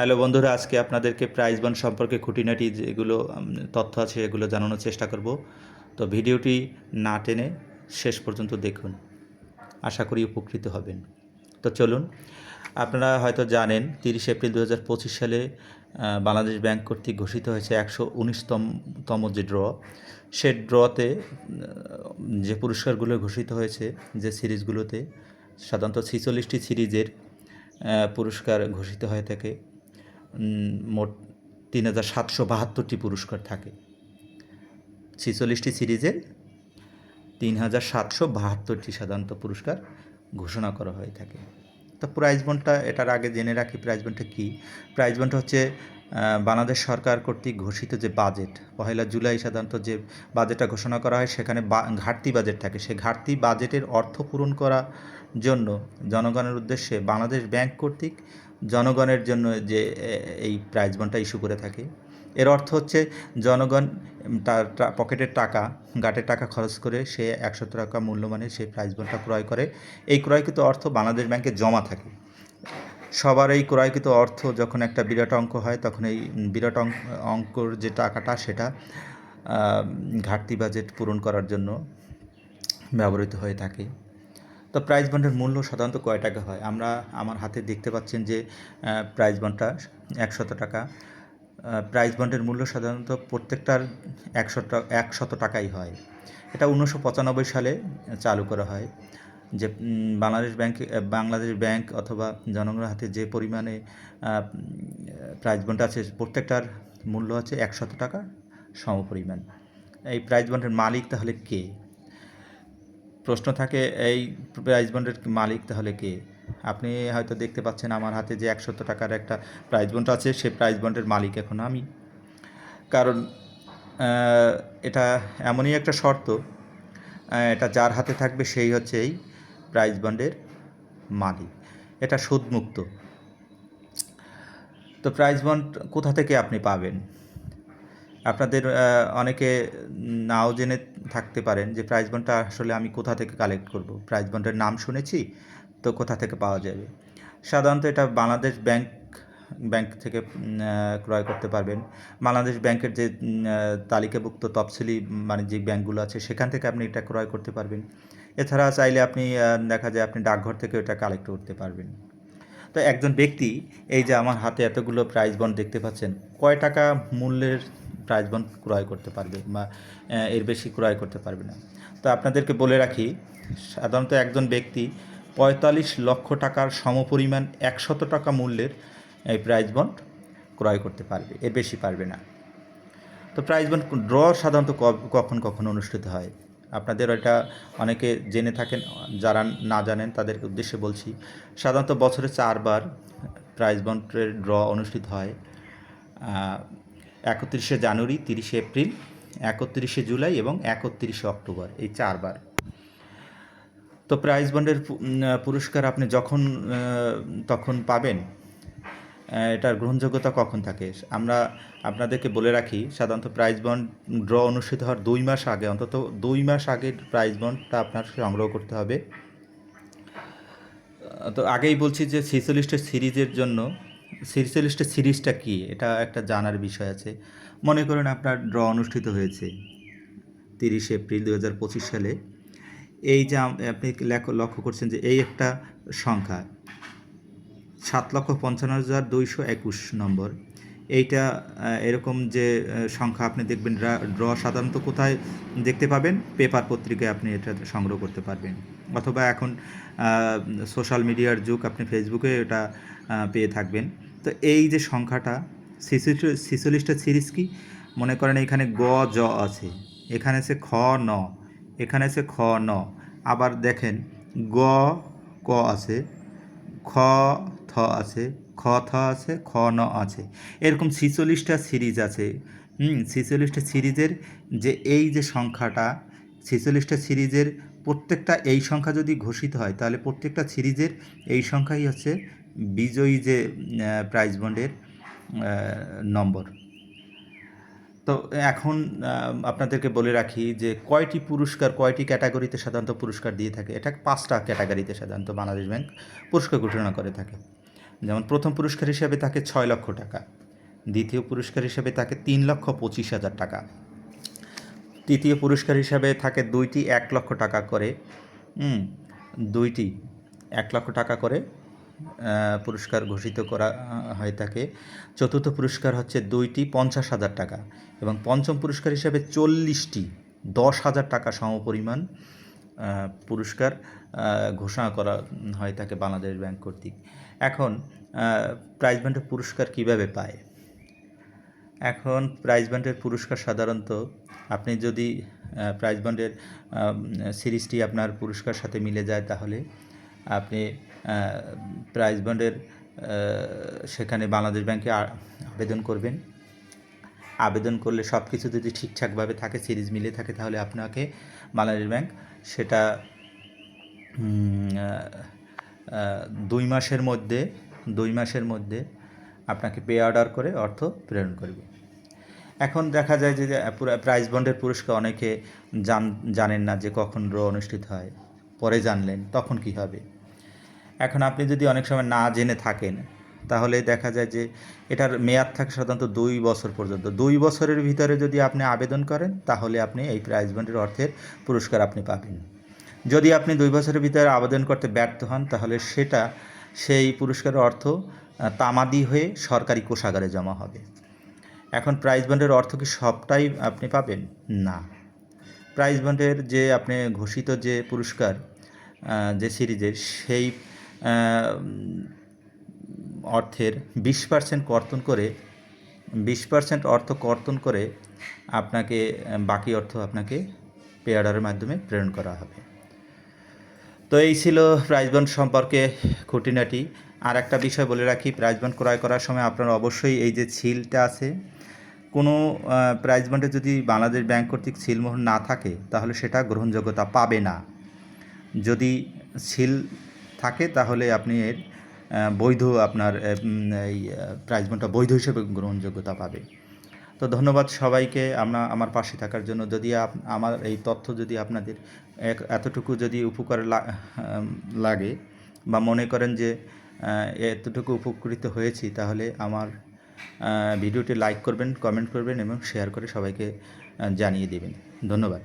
Hello বন্ধুরা, আজকে আপনাদেরকে প্রাইজ বন্ড সম্পর্কে খুঁটিনাটি যেগুলো তথ্য আছে এগুলো জানানোর চেষ্টা করব। তো ভিডিওটি না টেনে শেষ পর্যন্ত দেখুন। আশা করি উপকৃত হবেন। তো চলুন, আপনারা হয়তো জানেন, তিরিশ এপ্রিল দু হাজার পঁচিশ সালে বাংলাদেশ ব্যাংক কর্তৃক ঘোষিত হয়েছে একশো উনিশতম তম যে ড্র। সে ড্রতে যে পুরস্কারগুলো ঘোষিত হয়েছে, যে সিরিজগুলোতে, সাধারণত ছিচল্লিশটি সিরিজের পুরস্কার ঘোষিত হয়ে থাকে। মোট তিন হাজার সাতশো বাহাত্তরটি পুরস্কার থাকে। ছিচল্লিশটি সিরিজের তিন হাজার সাতশো বাহাত্তরটি সাধারণত পুরস্কার ঘোষণা করা হয়ে থাকে। তো প্রাইজ বন্ডটা এটার আগে জেনে রাখি প্রাইজ বন্ডটা কী? প্রাইজ বন্ডটা হচ্ছে বাংলাদেশ সরকার কর্তৃক ঘোষিত যে বাজেট, পহেলা জুলাই সাধারণত যে বাজেটটা ঘোষণা করা হয়, সেখানে ঘাটতি বাজেট থাকে। সেই ঘাটতি বাজেটের অর্থ পূরণ করার জন্য জনগণের উদ্দেশ্যে বাংলাদেশ ব্যাংক কর্তৃক জনগণের জন্য যে এই প্রাইজ বন্ডটা ইস্যু করে থাকে। এর অর্থ হচ্ছে জনগণ তার পকেটের টাকা গাটের টাকা খরচ করে সে একশো টাকা মূল্যমানের সেই প্রাইজ বন্ডটা ক্রয় করে। এই ক্রয়কৃত অর্থ বাংলাদেশ ব্যাংকে জমা থাকে। সবার এই ক্রয়কৃত অর্থ যখন একটা বিরাট অঙ্ক হয়, তখন এই বিরাট অঙ্ক অঙ্কর যে টাকাটা, সেটা ঘাটতি বাজেট পূরণ করার জন্য ব্যবহৃত হয়ে থাকে। তো প্রাইজ বন্ডের মূল্য সাধারণত কয় টাকা হয়? আমরা আমার হাতে দেখতে পাচ্ছেন যে প্রাইজ বন্ডটা একশত টাকা। প্রাইজ বন্ডের মূল্য সাধারণত প্রত্যেকটার একশো একশত টাকাই হয়। এটা উনিশশো পঁচানব্বই সালে চালু করা হয়। যে বাংলাদেশ ব্যাংক বাংলাদেশ ব্যাংক অথবা জনগণের হাতে যে পরিমাণে প্রাইজ বন্ড আছে, প্রত্যেকটার মূল্য আছে একশত টাকা সমপরিমাণ। এই প্রাইজ বন্ডের মালিক তাহলে কে? প্রশ্ন থাকে, এই প্রাইজ বন্ডের মালিক তাহলে কে? আপনি হয়তো দেখতে পাচ্ছেন আমার হাতে যে একশত টাকার একটা প্রাইজ বন্ড আছে সেই প্রাইজ বন্ডের মালিক এখন আমি। কারণ এটা এমনই একটা শর্ত এটা যার হাতে থাকবে সেই হচ্ছে এই প্রাইজ বন্ডের মালিক। এটা সুদমুক্ত। তো প্রাইজ বন্ড কোথা থেকে আপনি পাবেন? আপনাদের অনেকে নাও জেনে থাকতে পারেন যে প্রাইজ বন্ডটা আসলে আমি কোথা থেকে কালেক্ট করব। প্রাইজ বন্ডের নাম শুনেছি, তো কোথা থেকে পাওয়া যাবে? সাধারণত এটা বাংলাদেশ ব্যাংক ব্যাংক থেকে ক্রয় করতে পারবেন। বাংলাদেশ ব্যাংকের যে তালিকাভুক্ত তফসিলি বাণিজ্যিক ব্যাংকগুলো আছে, সেখান থেকে আপনি এটা ক্রয় করতে পারবেন। এছাড়া চাইলে আপনি দেখা যায় আপনি ডাকঘর থেকে এটা কালেক্ট করতে পারবেন। তো একজন ব্যক্তি, এই যে আমার হাতে এতগুলো প্রাইজ বন্ড দেখতে পাচ্ছেন, কয় টাকা মূল্যের প্রাইজ বন্ড ক্রয় করতে পারবে বা এর বেশি ক্রয় করতে পারবে না? তো আপনাদেরকে বলে রাখি, সাধারণত একজন ব্যক্তি পঁয়তাল্লিশ লক্ষ টাকার সমপরিমাণ একশত টাকা মূল্যের এই প্রাইজ বন্ড ক্রয় করতে পারবে, এর বেশি পারবে না। তো প্রাইজ বন্ড ড্র সাধারণত কখন কখন অনুষ্ঠিত হয়? আপনাদের এটা অনেকে জেনে থাকেন, যারা না জানেন তাদের উদ্দেশ্যে বলছি। সাধারণত বছরে চারবার প্রাইজ বন্ডের ড্র অনুষ্ঠিত হয়। একত্রিশে জানুয়ারি, তিরিশে এপ্রিল, একত্রিশে জুলাই এবং একত্রিশে অক্টোবর, এই চারবার। তো প্রাইজ বন্ডের পুরস্কার আপনি যখন তখন পাবেন এটার গ্রহণযোগ্যতা কখন থাকে? আমরা আপনাদেরকে বলে রাখি, সাধারণত প্রাইজ বন্ড ড্র অনুষ্ঠিত হওয়ার দুই মাস আগে, অন্তত দুই মাস আগে প্রাইজ বন্ডটা আপনার সংগ্রহ করতে হবে। তো আগেই বলছি যে ছিচল্লিশটা সিরিজের জন্য, ছিচল্লিশটা সিরিজটা কি? এটা একটা জানার বিষয় আছে। মনে করেন আপনার ড্র অনুষ্ঠিত হয়েছে তিরিশে এপ্রিল দু হাজার পঁচিশ সালে। এই যে আপনি লক্ষ্য করছেন যে এই একটা সংখ্যা। সাত লক্ষ পঞ্চান্ন হাজার দুইশো একুশ নম্বর। এইটা এরকম যে সংখ্যা আপনি দেখবেন, ড্রা- সাধারণত কোথায় দেখতে পাবেন? পেপার পত্রিকায় আপনি এটা সংগ্রহ করতে পারবেন। অথবা এখন সোশ্যাল মিডিয়ার যুগ, আপনি ফেসবুকে এটা পেয়ে থাকবেন। তো এই যে সংখ্যাটা ছিচল্লিশটা সিরিজ কি? মনে করেন এখানে গ, জ আছে। এখানে আছে খ, ন। এখানে আছে খ, ন। আবার দেখেন, গ, ক আছে। খ থ আছে, খ থ আছে, খ ন আছে। এরকম ছিচল্লিশটা সিরিজ আছে। হুম, ছিচল্লিশটা সিরিজের যে এই যে সংখ্যাটা, ছিচল্লিশটা সিরিজের প্রত্যেকটা এই সংখ্যা যদি ঘোষিত হয়, তাহলে প্রত্যেকটা সিরিজের এই সংখ্যাই হচ্ছে বিজয়ী যে প্রাইজ বন্ডের নম্বর। তো এখন আপনাদেরকে বলে রাখি যে কয়টি পুরস্কার, কয়টি ক্যাটাগরিতে সাধারণত পুরস্কার দিয়ে থাকে? এটা পাঁচটা ক্যাটাগরিতে সাধারণত বাংলাদেশ ব্যাংক পুরস্কার ঘোষণা করে থাকে। যেমন প্রথম পুরস্কার হিসাবে তাকে ছয় লক্ষ টাকা, দ্বিতীয় পুরস্কার হিসাবে তাকে তিন লক্ষ পঁচিশ হাজার টাকা, তৃতীয় পুরস্কার হিসাবে থাকে দুইটি এক লক্ষ টাকা করে দুইটি এক লক্ষ টাকা করে পুরস্কার ঘোষিত করা হয়ে থাকে চতুর্থ পুরস্কার হচ্ছে দুইটি পঞ্চাশ হাজার টাকা এবং পঞ্চম পুরস্কার হিসাবে চল্লিশটি দশ হাজার টাকা সমপরিমাণ পুরস্কার ঘোষণা করা হয় থাকে বাংলাদেশ ব্যাংক কর্তৃক। এখন প্রাইজ ব্যান্ডের পুরস্কার কীভাবে পায়? এখন প্রাইজ ব্যান্ডের পুরস্কার সাধারণত আপনি যদি প্রাইজ ব্যান্ডের সিরিজটি আপনার পুরস্কার সাথে মিলে যায়, তাহলে আপনি প্রাইজ ব্যান্ডের সেখানে বাংলাদেশ ব্যাংকে আবেদন করবেন। আবেদন করলে সব কিছু যদি ঠিকঠাকভাবে থাকে, সিরিজ মিলে থাকে, তাহলে আপনাকে বাংলাদেশ ব্যাংক সেটা দুই মাসের মধ্যে, দুই মাসের মধ্যে আপনাকে পে অর্ডার করে অর্থ প্রেরণ করবে। এখন দেখা যায় যে প্রাইজ বন্ডের পুরস্কার অনেকে জান, জানেন না যে কখন ড্র অনুষ্ঠিত হয়, পরে জানলেন তখন কি হবে। এখন আপনি যদি অনেক সময় না জেনে থাকেন, তাহলে দেখা যায় যে, এটার মেয়াদ থাকে সাধারণত দুই বছর পর্যন্ত। দুই বছরের ভিতরে যদি আপনি আবেদন করেন, তাহলে আপনি এই প্রাইজ বন্ডের অর্থের পুরস্কার আপনি পাবেন। যদি আপনি দুই বছরের ভিতরে আবেদন করতে ব্যর্থ হন, তাহলে সেটা সেই পুরস্কারের অর্থ তামাদি হয়ে সরকারি কোষাগারে জমা হবে। এখন প্রাইজ বন্ডের অর্থ কি সবটাই আপনি পাবেন? না। প্রাইজ বন্ডের যে আপনি ঘোষিত যে পুরস্কার যে সিরিজের সেই অর্থের বিশ পার্সেন্ট কর্তন করে, বিশ পার্সেন্ট অর্থ কর্তন করে আপনাকে, বাকি অর্থ আপনাকে পে অর্ডারের মাধ্যমে প্রেরণ করা হবে। তো এই ছিল প্রাইজ বন্ড সম্পর্কে খুঁটিনাটি। আর একটা বিষয় বলে রাখি প্রাইজ বন্ড ক্রয় করার সময় আপনারা অবশ্যই এই যে সিলটা আছে কোনো আহ, প্রাইজ বন্ডে যদি বাংলাদেশ ব্যাংক কর্তৃক সিলমোহর না থাকে তাহলে সেটা গ্রহণযোগ্যতা পাবে না। যদি সিল থাকে তাহলে আপনি এর বৈধ আপনার এই প্রাইজ বন্ডটা বৈধ হিসেবে গ্রহণযোগ্যতা পাবে। তো ধন্যবাদ সবাইকে আমরা আমার পাশে থাকার জন্য। যদি আমার এই তথ্য যদি আপনাদের এতটুকু যদি উপকার লাগে বা মনে করেন যে এতটুকু উপকৃত হয়েছি, তাহলে আমার ভিডিওটি লাইক করবেন, কমেন্ট করবেন এবং শেয়ার করে সবাইকে জানিয়ে দেবেন। ধন্যবাদ।